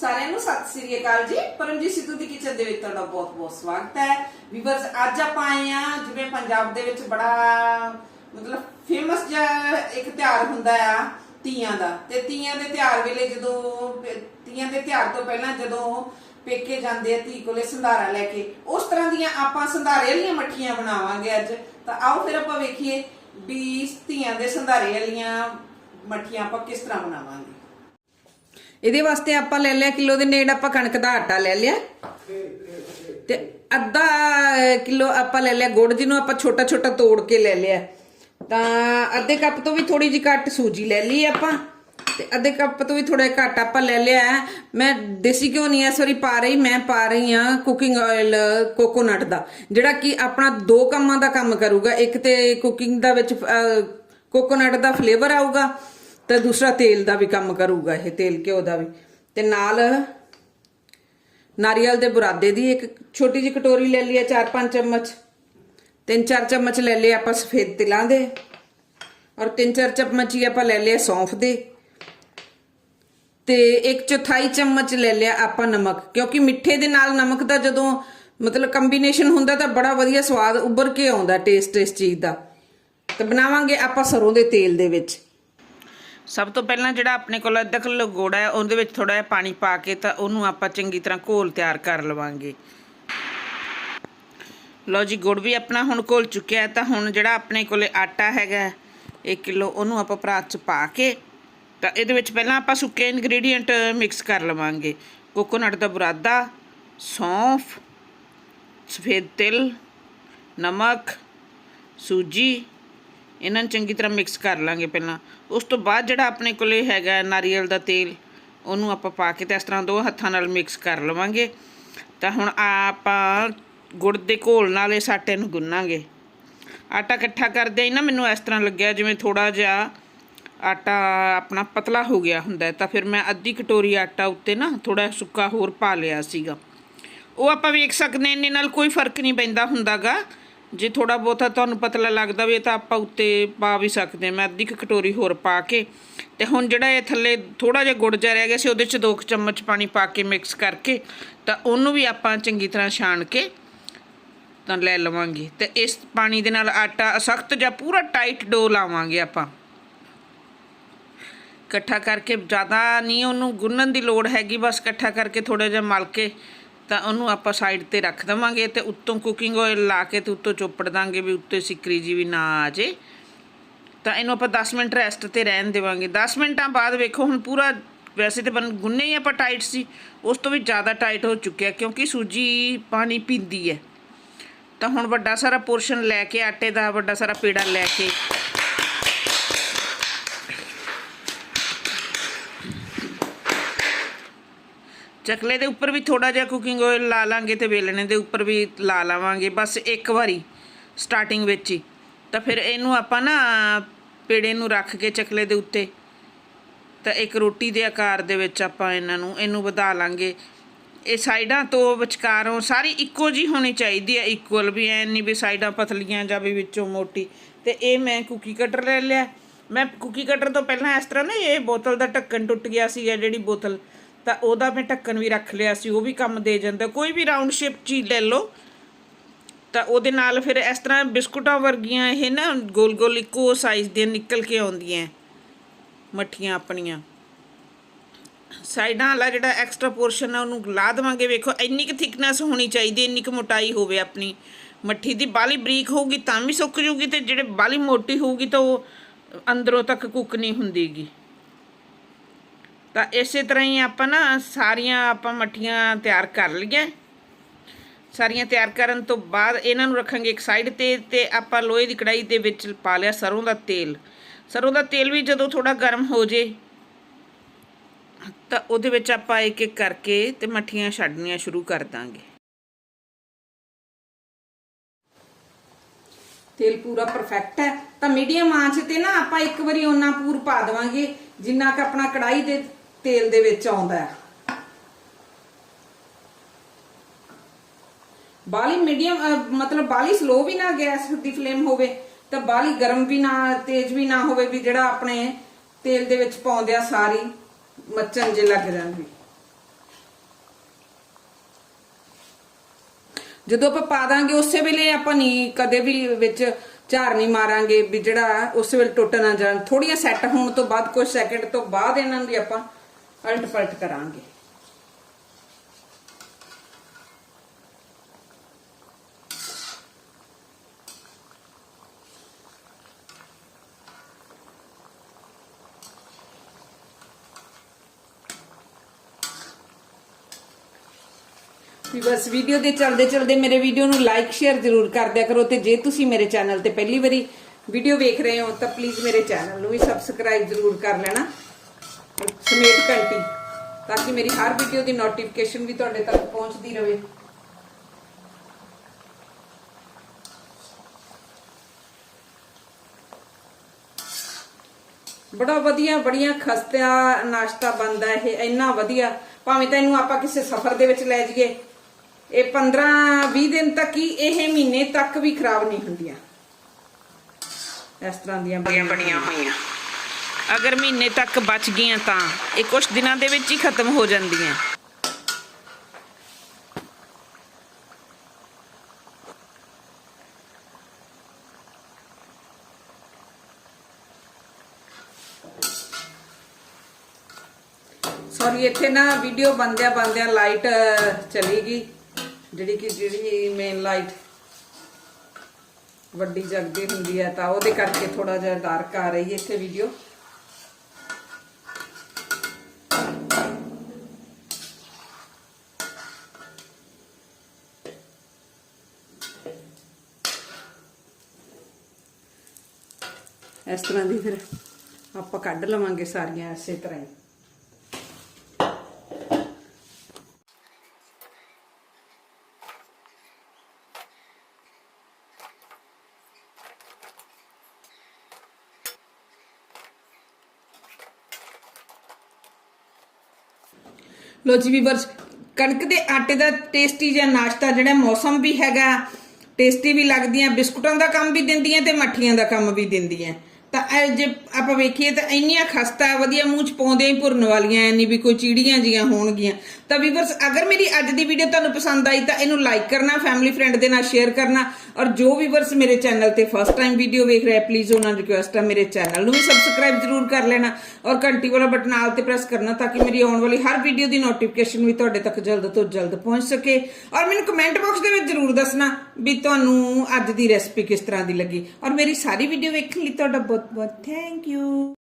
ਸਾਰਿਆਂ ਨੂੰ ਸਤਿ ਸ੍ਰੀ ਅਕਾਲ ਜੀ। ਪਰਮਜੀਤ ਸਿੱਧੂ ਦੀ ਕਿਚਨ ਦੇ ਵਿੱਚ ਤੁਹਾਡਾ ਬਹੁਤ-ਬਹੁਤ ਸਵਾਗਤ ਹੈ। ਵੀਵਰਸ, ਅੱਜ ਆਪਾਂ ਆਏ ਆ ਜਿਵੇਂ ਪੰਜਾਬ ਦੇ ਵਿੱਚ ਬੜਾ, ਮਤਲਬ ਫੇਮਸ ਜਿਹਾ ਇੱਕ ਤਿਉਹਾਰ ਹੁੰਦਾ ਆ, ਤੀਆਂ ਦਾ। ਤੇ ਤੀਆਂ ਦੇ ਤਿਉਹਾਰ ਵੇਲੇ ਜਦੋਂ, ਤੀਆਂ ਦੇ ਤਿਉਹਾਰ ਤੋਂ ਪਹਿਲਾਂ ਜਦੋਂ ਪੇਕੇ ਜਾਂਦੇ ਆ ਧੀ ਕੋਲੇ ਸੰਧਾਰਾ ਲੈ ਕੇ, ਉਸ ਤਰ੍ਹਾਂ ਦੀਆਂ ਆਪਾਂ ਸੰਧਾਰੇ ਵਾਲੀਆਂ ਮੱਠੀਆਂ ਬਣਾਵਾਂਗੇ ਅੱਜ। ਤਾਂ ਆਓ ਫਿਰ ਆਪਾਂ ਵੇਖੀਏ ਵੀ ਧੀਆਂ ਦੇ ਸੰਧਾਰੇ ਵਾਲੀਆਂ ਮੱਠੀਆਂ ਆਪਾਂ ਕਿਸ ਤਰ੍ਹਾਂ ਬਣਾਵਾਂਗੇ। ਇਹਦੇ ਵਾਸਤੇ ਆਪਾਂ ਲੈ ਲਿਆ ਕਿਲੋ ਦੇ ਨੇੜ ਆਪਾਂ ਕਣਕ ਦਾ ਆਟਾ ਲੈ ਲਿਆ। ਤੇ ਅੱਧਾ ਕਿਲੋ ਆਪਾਂ ਲੈ ਲਿਆ ਗੁੜ, ਜਿਹਨੂੰ ਆਪਾਂ ਛੋਟਾ ਛੋਟਾ ਤੋੜ ਕੇ ਲੈ ਲਿਆ। ਤਾਂ ਅੱਧੇ ਕੱਪ ਤੋਂ ਵੀ ਥੋੜੀ ਜਿਹੀ ਘੱਟ ਸੂਜੀ ਲੈ ਲਈ ਆਪਾਂ। ਤੇ ਅੱਧੇ ਕੱਪ ਤੋਂ ਵੀ ਥੋੜਾ ਘੱਟ ਆਪਾਂ ਲੈ ਲਿਆ। ਮੈਂ ਦੇਸੀ ਘਿਓ ਨਹੀਂ ਐ ਵਾਰੀ ਪਾ ਰਹੀ, ਮੈਂ ਪਾ ਰਹੀ ਆ ਕੁਕਿੰਗ ਆਇਲ ਕੋਕੋਨਟ ਦਾ, ਜਿਹੜਾ ਕਿ ਆਪਣਾ ਦੋ ਕੰਮਾਂ ਦਾ ਕੰਮ ਕਰੂਗਾ। ਇੱਕ ਤੇ ਕੁਕਿੰਗ ਦਾ ਵਿੱਚ ਕੋਕੋਨਟ ਦਾ ਫਲੇਵਰ ਆਊਗਾ। ਤੇ ਦੂਸਰਾ ਤੇਲ ਦਾ ਵੀ ਕੰਮ ਕਰੂਗਾ ਇਹ, ਤੇਲ ਘਿਓ ਦਾ ਵੀ। ਤੇ ਨਾਲ ਨਾਰੀਅਲ ਦੇ ਬੁਰਾਦੇ ਦੀ ਇੱਕ ਛੋਟੀ ਜਿਹੀ ਕਟੋਰੀ ਲੈ ਲਈ ਆ 4-5 ਚਮਚ। ਤਿੰਨ ਚਾਰ ਚਮਚ ਲੈ ਲਏ ਆਪਾਂ ਸਫੇਦ ਤਿਲਾਂ ਦੇ। ਔਰ ਤਿੰਨ ਚਾਰ ਚਮਚ ਹੀ ਆਪਾਂ ਲੈ ਲਏ ਸੌਂਫ ਦੇ। ਤੇ ਇੱਕ ਚੌਥਾਈ ਚਮਚ ਲੈ ਲਿਆ ਆਪਾਂ ਨਮਕ, ਕਿਉਂਕਿ ਮਿੱਠੇ ਦੇ ਨਾਲ ਨਮਕ ਦਾ ਜਦੋਂ ਮਤਲਬ ਕੰਬੀਨੇਸ਼ਨ ਹੁੰਦਾ ਤਾਂ ਬੜਾ ਵਧੀਆ ਸਵਾਦ ਉੱਭਰ ਕੇ ਆਉਂਦਾ ਟੇਸਟ ਇਸ ਚੀਜ਼ ਦਾ। ਤੇ ਬਣਾਵਾਂਗੇ ਆਪਾਂ ਸਰੋਂ ਦੇ ਤੇਲ ਦੇ ਵਿੱਚ। ਸਭ ਤੋਂ ਪਹਿਲਾਂ ਜਿਹੜਾ ਆਪਣੇ ਕੋਲ ਅੱਧਾ ਕਿਲੋ ਗੁੜ ਹੈ, ਉਹਦੇ ਵਿੱਚ ਥੋੜਾ ਜਿਹਾ ਪਾਣੀ ਪਾ ਕੇ ਤਾਂ ਉਹਨੂੰ ਆਪਾਂ ਚੰਗੀ ਤਰ੍ਹਾਂ ਘੋਲ ਤਿਆਰ ਕਰ ਲਵਾਂਗੇ। ਲਓ ਜੀ, ਗੁੜ ਵੀ ਆਪਣਾ ਹੁਣ ਘੋਲ ਚੁੱਕਿਆ ਹੈ, ਤਾਂ ਹੁਣ ਜਿਹੜਾ ਆਪਣੇ ਕੋਲੇ ਆਟਾ ਹੈਗਾ 1 ਕਿਲੋ, ਉਹਨੂੰ ਆਪਾਂ ਪਰਾਤ 'ਚ ਪਾ ਕੇ ਤਾਂ ਇਹਦੇ ਵਿੱਚ ਪਹਿਲਾਂ ਆਪਾਂ ਸੁੱਕੇ ਇਨਗਰੀਡੀਅੰਟ ਮਿਕਸ ਕਰ ਲਵਾਂਗੇ। ਕੋਕੋਨਟ ਦਾ ਬੁਰਾਦਾ, ਸੌਂਫ, ਸਫੇਦ ਤਿਲ, ਨਮਕ, ਸੂਜੀ ਇਹਨਾਂ ਨੂੰ ਚੰਗੀ ਤਰ੍ਹਾਂ ਮਿਕਸ ਕਰ ਲਾਂਗੇ ਪਹਿਲਾਂ। ਉਸ ਤੋਂ ਬਾਅਦ ਜਿਹੜਾ ਆਪਣੇ ਕੋਲੇ ਹੈਗਾ ਨਾਰੀਅਲ ਦਾ ਤੇਲ, ਉਹਨੂੰ ਆਪਾਂ ਪਾ ਕੇ ਤੇ ਇਸ ਤਰ੍ਹਾਂ ਦੋ ਹੱਥਾਂ ਨਾਲ ਮਿਕਸ ਕਰ ਲਵਾਂਗੇ। ਤਾਂ ਹੁਣ ਆਪਾਂ ਗੁੜ ਦੇ ਘੋਲ ਨਾਲ ਇਸ ਆਟੇ ਨੂੰ ਗੁੰਨਾਂਗੇ। ਆਟਾ ਇਕੱਠਾ ਕਰਦੇ ਹੀ ਨਾ, ਮੈਨੂੰ ਇਸ ਤਰ੍ਹਾਂ ਲੱਗਿਆ ਜਿਵੇਂ ਥੋੜਾ ਜਿਹਾ ਆਟਾ ਆਪਣਾ ਪਤਲਾ ਹੋ ਗਿਆ ਹੁੰਦਾ ਤਾਂ ਫਿਰ ਮੈਂ ਅੱਧੀ ਕਟੋਰੀ ਆਟਾ ਉੱਤੇ ਨਾ ਥੋੜਾ ਸੁੱਕਾ ਹੋਰ ਪਾ ਲਿਆ ਸੀਗਾ। ਉਹ ਆਪਾਂ ਵੇਖ ਸਕਦੇ ਹਾਂ ਇਹਨੇ ਨਾਲ ਕੋਈ ਫ਼ਰਕ ਨਹੀਂ ਪੈਂਦਾ ਹੁੰਦਾਗਾ। ਜੇ ਥੋੜਾ ਬਹੁਤਾ ਤੁਹਾਨੂੰ ਪਤਲਾ ਲੱਗਦਾ ਵੀ ਤਾਂ ਆਪਾਂ ਉੱਤੇ ਪਾ ਵੀ ਸਕਦੇ ਹਾਂ। ਮੈਂ ਅੱਧੀ ਕੁ ਕਟੋਰੀ ਹੋਰ ਪਾ ਕੇ ਤੇ ਹੁਣ ਜਿਹੜਾ ਇਹ ਥੱਲੇ ਥੋੜਾ ਜਿਹਾ ਗੁੜ ਜਿਹਾ ਰਹਿ ਗਿਆ ਸੀ, ਉਹਦੇ 'ਚ ਦੋ ਕੁ ਚਮਚ ਪਾਣੀ ਪਾ ਕੇ ਮਿਕਸ ਕਰਕੇ ਤਾਂ ਉਹਨੂੰ ਵੀ ਆਪਾਂ ਚੰਗੀ ਤਰ੍ਹਾਂ ਛਾਣ ਕੇ ਤਾਂ ਲੈ ਲਵਾਂਗੇ। ਤੇ ਇਸ ਪਾਣੀ ਦੇ ਨਾਲ ਆਟਾ ਸਖਤ ਜਾਂ ਪੂਰਾ ਟਾਈਟ ਡੋ ਲਾਵਾਂਗੇ ਆਪਾਂ। ਇਕੱਠਾ ਕਰਕੇ, ਜ਼ਿਆਦਾ ਨਹੀਂ ਉਹਨੂੰ ਗੁੰਨਣ ਦੀ ਲੋੜ ਹੈਗੀ, ਬਸ ਇਕੱਠਾ ਕਰਕੇ ਥੋੜਾ ਜਿਹਾ ਮਲ ਕੇ ਤਾਂ ਉਹਨੂੰ ਆਪਾਂ ਸਾਈਡ ਤੇ ਰੱਖ ਦਵਾਂਗੇ ਤੇ ਉੱਤੋਂ ਕੁਕਿੰਗ ਆਇਲ ਲਾ ਕੇ ਤੇ ਉੱਤੋਂ ਚੋਪੜ ਦਾਂਗੇ ਵੀ ਉੱਤੇ ਸਿਕਰੀ ਜੀ ਵੀ ਨਾ ਆ ਜੇ। ਤਾਂ ਇਹਨੂੰ ਆਪਾਂ 10 ਮਿੰਟ ਰੈਸਟ ਤੇ ਰਹਿਣ ਦੇਵਾਂਗੇ। 10 ਮਿੰਟਾਂ ਬਾਅਦ ਵੇਖੋ, ਹੁਣ ਪੂਰਾ ਵੈਸੇ ਤੇ ਬਣ ਗੁੰਨੇ ਹੀ ਆਪਾਂ ਟਾਈਟ ਸੀ। ਉਸ ਤੋਂ ਵੀ ਜ਼ਿਆਦਾ ਟਾਈਟ ਹੋ ਚੁੱਕਿਆ ਕਿਉਂਕਿ ਸੂਜੀ ਪਾਣੀ ਪੀਂਦੀ ਹੈ। ਤਾਂ ਹੁਣ ਵੱਡਾ ਸਾਰਾ ਪੋਰਸ਼ਨ ਲੈ ਕੇ, ਆਟੇ ਦਾ ਵੱਡਾ ਸਾਰਾ ਪੇੜਾ ਲੈ ਕੇ ਚਕਲੇ ਦੇ ਉੱਪਰ ਵੀ ਥੋੜਾ ਜਿਹਾ ਕੁਕਿੰਗ ਆਇਲ ਲਾ ਲਾਂਗੇ ਤੇ ਵੇਲਣੇ ਦੇ ਉੱਪਰ ਵੀ ਲਾ ਲਾਵਾਂਗੇ, ਬਸ ਇੱਕ ਵਾਰੀ ਸਟਾਰਟਿੰਗ ਵਿੱਚ ਹੀ। ਤਾਂ ਫਿਰ ਇਹਨੂੰ ਆਪਾਂ ਨਾ ਪੇੜੇ ਨੂੰ ਰੱਖ ਕੇ ਚਕਲੇ ਦੇ ਉੱਤੇ, ਤਾਂ ਇੱਕ ਰੋਟੀ ਦੇ ਆਕਾਰ ਦੇ ਵਿੱਚ ਆਪਾਂ ਇਹਨਾਂ ਨੂੰ, ਇਹਨੂੰ ਵਧਾ ਲਾਂਗੇ। ਇਹ ਸਾਈਡਾਂ ਤੋਂ ਵਿਚਕਾਰੋਂ ਸਾਰੀ ਇੱਕੋ ਜੀ ਹੋਣੀ ਚਾਹੀਦੀ ਹੈ ਇਕੁਅਲ ਵੀ ਐ ਨਹੀਂ ਵੀ ਸਾਈਡਾਂ ਪਤਲੀਆਂ ਜਾਂ ਵੀ ਵਿੱਚੋਂ ਮੋਟੀ। ਤੇ ਇਹ ਮੈਂ ਕੁਕੀ ਕਟਰ ਲੈ ਲਿਆ। ਮੈਂ ਕੁਕੀ ਕਟਰ ਤੋਂ ਪਹਿਲਾਂ ਇਸ ਤਰ੍ਹਾਂ ਨਾ ਇਹ ਬੋਤਲ ਦਾ ਢੱਕਣ ਟੁੱਟ ਗਿਆ ਸੀ ਜਿਹੜੀ ਬੋਤਲ ਤਾਂ ਉਹਦਾ ਮੈਂ ਢੱਕਣ ਵੀ ਰੱਖ ਲਿਆ ਸੀ, ਉਹ ਵੀ ਕੰਮ ਦੇ ਜਾਂਦਾ। ਕੋਈ ਵੀ ਰਾਉਂਡ ਸ਼ੇਪ ਚੀਜ਼ ਲੈ ਲਓ, ਤਾਂ ਉਹਦੇ ਨਾਲ ਫਿਰ ਇਸ ਤਰ੍ਹਾਂ ਬਿਸਕੁਟਾਂ ਵਰਗੀਆਂ ਇਹ ਨਾ ਗੋਲ ਗੋਲ ਇੱਕੋ ਸਾਈਜ਼ ਦੀਆਂ ਨਿਕਲ ਕੇ ਆਉਂਦੀਆਂ ਮੱਠੀਆਂ ਆਪਣੀਆਂ। ਸਾਈਡਾਂ ਵਾਲਾ ਜਿਹੜਾ ਐਕਸਟਰਾ ਪੋਰਸ਼ਨ ਹੈ ਉਹਨੂੰ ਲਾ ਦੇਵਾਂਗੇ। ਵੇਖੋ, ਇੰਨੀ ਕੁ ਥਿਕਨੈਸ ਹੋਣੀ ਚਾਹੀਦੀ, ਇੰਨੀ ਕੁ ਮੋਟਾਈ ਹੋਵੇ ਆਪਣੀ। ਮੱਠੀ ਦੀ ਬਾਲੀ ਬਰੀਕ ਹੋਊਗੀ ਤਾਂ ਵੀ ਸੁੱਕ ਜੂਗੀ ਤੇ ਜਿਹੜੇ ਬਾਲੀ ਮੋਟੀ ਹੋਊਗੀ ਤਾਂ ਉਹ ਅੰਦਰੋਂ ਤੱਕ ਕੁੱਕ ਨਹੀਂ ਹੁੰਦੀਗੀ। ਤਾਂ ਇਸੇ ਤਰ੍ਹਾਂ ਹੀ ਆਪਾਂ ਨਾ ਸਾਰੀਆਂ ਆਪਾਂ ਮੱਠੀਆਂ ਤਿਆਰ ਕਰ ਲਈਆਂ। ਸਾਰੀਆਂ ਤਿਆਰ ਕਰਨ ਤੋਂ ਬਾਅਦ ਇਹਨਾਂ ਨੂੰ ਰੱਖਾਂਗੇ ਇੱਕ ਸਾਈਡ ਤੇ ਤੇ ਆਪਾਂ ਲੋਹੇ ਦੀ ਕੜਾਈ ਦੇ ਵਿੱਚ ਪਾ ਲਿਆ ਸਰੋਂ ਦਾ ਤੇਲ। ਸਰੋਂ ਦਾ ਤੇਲ ਵੀ ਜਦੋਂ ਥੋੜਾ ਗਰਮ ਹੋ ਜੇ, ਤਾਂ ਉਹਦੇ ਵਿੱਚ ਆਪਾਂ ਇੱਕ ਇੱਕ ਕਰਕੇ ਤੇ ਮੱਠੀਆਂ ਛੱਡਣੀਆਂ ਸ਼ੁਰੂ ਕਰ ਦਾਂਗੇ। ਤੇਲ ਪੂਰਾ ਪਰਫੈਕਟ ਹੈ। ਤਾਂ ਮੀਡੀਅਮ ਆਂਚ ਤੇ ਨਾ ਆਪਾਂ ਇੱਕ ਵਾਰੀ ਉਹਨਾਂ ਪੂਰ ਪਾ ਦੇਵਾਂਗੇ, ਜਿੰਨਾ ਕਿ ਆਪਣਾ ਕੜਾਈ ਦੇ ਤੇਲ ਦੇ ਵਿੱਚ ਆਉਂਦਾ ਹੈ। ਬਾਲੀ ਮੀਡੀਅਮ ਮਤਲਬ ਬਾਲੀ ਸਲੋ ਵੀ ਨਾ ਗੈਸ ਦੀ ਫਲੇਮ ਹੋਵੇ, ਤਾਂ ਬਾਲੀ ਗਰਮ ਵੀ ਨਾ, ਤੇਜ਼ ਵੀ ਨਾ ਹੋਵੇ ਵੀ ਜਿਹੜਾ ਆਪਣੇ ਤੇਲ ਦੇ ਵਿੱਚ ਪਾਉਂਦੇ ਸਾਰੀ ਮੱਚਣ ਜੇ ਲੱਗ ਜਾਂਦੀ ਜਦੋਂ ਆਪਾਂ ਪਾ ਦਾਂਗੇ, ਉਸੇ ਵੇਲੇ ਆਪਾਂ ਨਹੀਂ ਕਦੇ ਵੀ ਵਿੱਚ ਝਾਰ ਨਹੀਂ ਮਾਰਾਂਗੇ ਵੀ ਜਿਹੜਾ ਉਸੇ ਵੇਲੇ ਟੁੱਟ ਨਾ ਜਾਣ। ਥੋੜੀਆਂ ਸੈੱਟ ਹੋਣ ਤੋਂ ਬਾਅਦ ਕੁਝ ਸੈਕਿੰਡ ਤੋਂ ਬਾਅਦ ਇਹਨਾਂ ਦੀ ਆਪਾਂ ਅਲਟ ਪਲਟ ਕਰਾਂਗੇ। ਵੀ ਬਸ ਵੀਡੀਓ ਦੇ ਚਲਦੇ ਚਲਦੇ ਮੇਰੇ ਵੀਡੀਓ ਨੂੰ ਲਾਈਕ ਸ਼ੇਅਰ ਜ਼ਰੂਰ ਕਰ ਦਿਆ ਕਰੋ ਤੇ ਜੇ ਤੁਸੀਂ ਮੇਰੇ ਚੈਨਲ ਤੇ ਪਹਿਲੀ ਵਾਰੀ ਵੀਡੀਓ ਵੇਖ ਰਹੇ ਹੋ ਤਾਂ ਪਲੀਜ਼ ਮੇਰੇ ਚੈਨਲ ਨੂੰ ਵੀ ਸਬਸਕ੍ਰਾਈਬ ਜ਼ਰੂਰ ਕਰ ਲੈਣਾ। ਸਮੇਤ ਘੰਟੀ, ਤਾਂ ਕਿ ਮੇਰੀ ਹਰ ਵੀਡੀਓ ਦੀ ਨੋਟੀਫਿਕੇਸ਼ਨ ਵੀ ਤੁਹਾਡੇ ਤੱਕ ਪਹੁੰਚਦੀ ਰਹੇ। ਬੜਾ ਵਧੀਆ, ਬੜੀਆਂ ਖਸਤਾ ਨਾਸ਼ਤਾ ਬਣਦਾ ਇਹ, ਇੰਨਾ ਵਧੀਆ। ਭਾਵੇਂ ਤਾਂ ਇਹਨੂੰ ਆਪਾਂ ਕਿਸੇ ਸਫ਼ਰ ਦੇ ਵਿੱਚ ਲੈ ਜਾਈਏ, ਇਹ 15 20 ਦਿਨ ਤੱਕ ਹੀ ਇਹ ਮਹੀਨੇ ਤੱਕ ਵੀ ਖਰਾਬ ਨਹੀਂ ਹੁੰਦੀਆਂ। ਇਸ ਤਰ੍ਹਾਂ ਦੀਆਂ ਬਣੀਆਂ ਬਣੀਆਂ ਹੋਈਆਂ। ਅਗਰ ਮਹੀਨੇ ਤੱਕ ਬਚ ਗਈਆਂ ਤਾਂ ਇਹ ਕੁਝ ਦਿਨਾਂ ਦੇ ਵਿੱਚ ਹੀ ਖਤਮ ਹੋ ਜਾਂਦੀਆਂ। ਸੌਰੀ ਇੱਥੇ ਨਾ ਵੀਡੀਓ ਬੰਦਿਆਂ ਬੰਦਿਆਂ ਲਾਈਟ ਚਲੀ ਗਈ। ਜਿਹੜੀ ਕਿ ਜਿਹੜੀ ਮੇਨ ਲਾਈਟ ਵੱਡੀ ਜਗਦੀ ਹੁੰਦੀ ਹੈ ਤਾਂ ਉਹਦੇ ਕਰਕੇ ਥੋੜਾ ਜਿਹਾ ਡਾਰਕ ਆ ਰਹੀ ਹੈ ਇੱਥੇ ਵੀਡੀਓ ਇਸ ਤਰ੍ਹਾਂ ਦੀ ਫਿਰ ਆਪਾਂ ਕੱਢ ਲਵਾਂਗੇ ਸਾਰੀਆਂ ਇਸੇ ਤਰ੍ਹਾਂ ਹੀ। ਲੋ ਜੀ ਵੀਵਰਸ, ਕਣਕ ਦੇ ਆਟੇ ਦਾ ਟੇਸਟੀ ਜਿਹਾ ਨਾਸ਼ਤਾ ਜਿਹੜਾ ਮੌਸਮ ਵੀ ਹੈਗਾ ਟੇਸਟੀ ਵੀ ਲੱਗਦੀਆਂ, ਬਿਸਕੁਟਾਂ ਦਾ ਕੰਮ ਵੀ ਦਿੰਦੀਆਂ ਤੇ ਮੱਠੀਆਂ ਦਾ ਕੰਮ ਵੀ ਦਿੰਦੀਆਂ। ਜੇ ਆਪਾਂ ਵੇਖੀਏ ਤਾਂ ਇੰਨੀਆਂ ਖਸਤਾ ਵਧੀਆ ਮੂੰਹ ਚ ਪਾਉਂਦੇ ਹੀ ਭੁਰਨ ਵਾਲੀਆਂ ਐ ਨਹੀਂ ਵੀ ਕੋਈ ਚੀੜੀਆਂ ਜੀਆਂ ਹੋਣਗੀਆਂ। ਤਾਂ ਵੀਵਰਸ ਅਗਰ ਮੇਰੀ ਅੱਜ ਦੀ ਵੀਡੀਓ ਤੁਹਾਨੂੰ ਪਸੰਦ ਆਈ ਤਾਂ ਇਹਨੂੰ ਲਾਈਕ ਕਰਨਾ ਫੈਮਿਲੀ ਫਰੈਂਡ ਦੇ ਨਾਲ ਸ਼ੇਅਰ ਕਰਨਾ ਔਰ ਜੋ ਵੀਵਰਸ ਮੇਰੇ ਚੈਨਲ ਤੇ ਫਸਟ ਟਾਈਮ ਵੀਡੀਓ ਵੇਖ ਰਿਹਾ ਪਲੀਜ਼ ਉਹਨਾਂ ਨੂੰ ਰਿਕੁਐਸਟ ਆ ਮੇਰੇ ਚੈਨਲ ਨੂੰ ਵੀ ਸਬਸਕ੍ਰਾਈਬ ਜ਼ਰੂਰ ਕਰ ਲੈਣਾ ਔਰ ਘੰਟੀ ਵਾਲਾ ਬਟਨ ਆਲ ਤੇ ਪ੍ਰੈਸ ਕਰਨਾ ਤਾਂ ਕਿ ਮੇਰੀ ਆਉਣ ਵਾਲੀ ਹਰ ਵੀਡੀਓ ਦੀ ਨੋਟੀਫਿਕੇਸ਼ਨ ਵੀ ਤੁਹਾਡੇ ਤੱਕ ਜਲਦ ਤੋਂ ਜਲਦ ਪਹੁੰਚ ਸਕੇ। ਔਰ ਮੈਨੂੰ ਕਮੈਂਟ ਬਾਕਸ ਦੇ ਵਿੱਚ ਜ਼ਰੂਰ ਦੱਸਣਾ ਵੀ ਤੁਹਾਨੂੰ ਅੱਜ ਦੀ ਰੈਸਪੀ ਕਿਸ ਤਰ੍ਹਾਂ ਦੀ ਲੱਗੀ। ਔਰ ਮੇਰੀ ਸਾਰੀ ਵੀਡੀਓ ਵੇਖਣ ਲਈ ਤੁਹਾਡਾ ਬਹੁਤ ਬਹੁਤ ਥੈਂਕ ਯੂ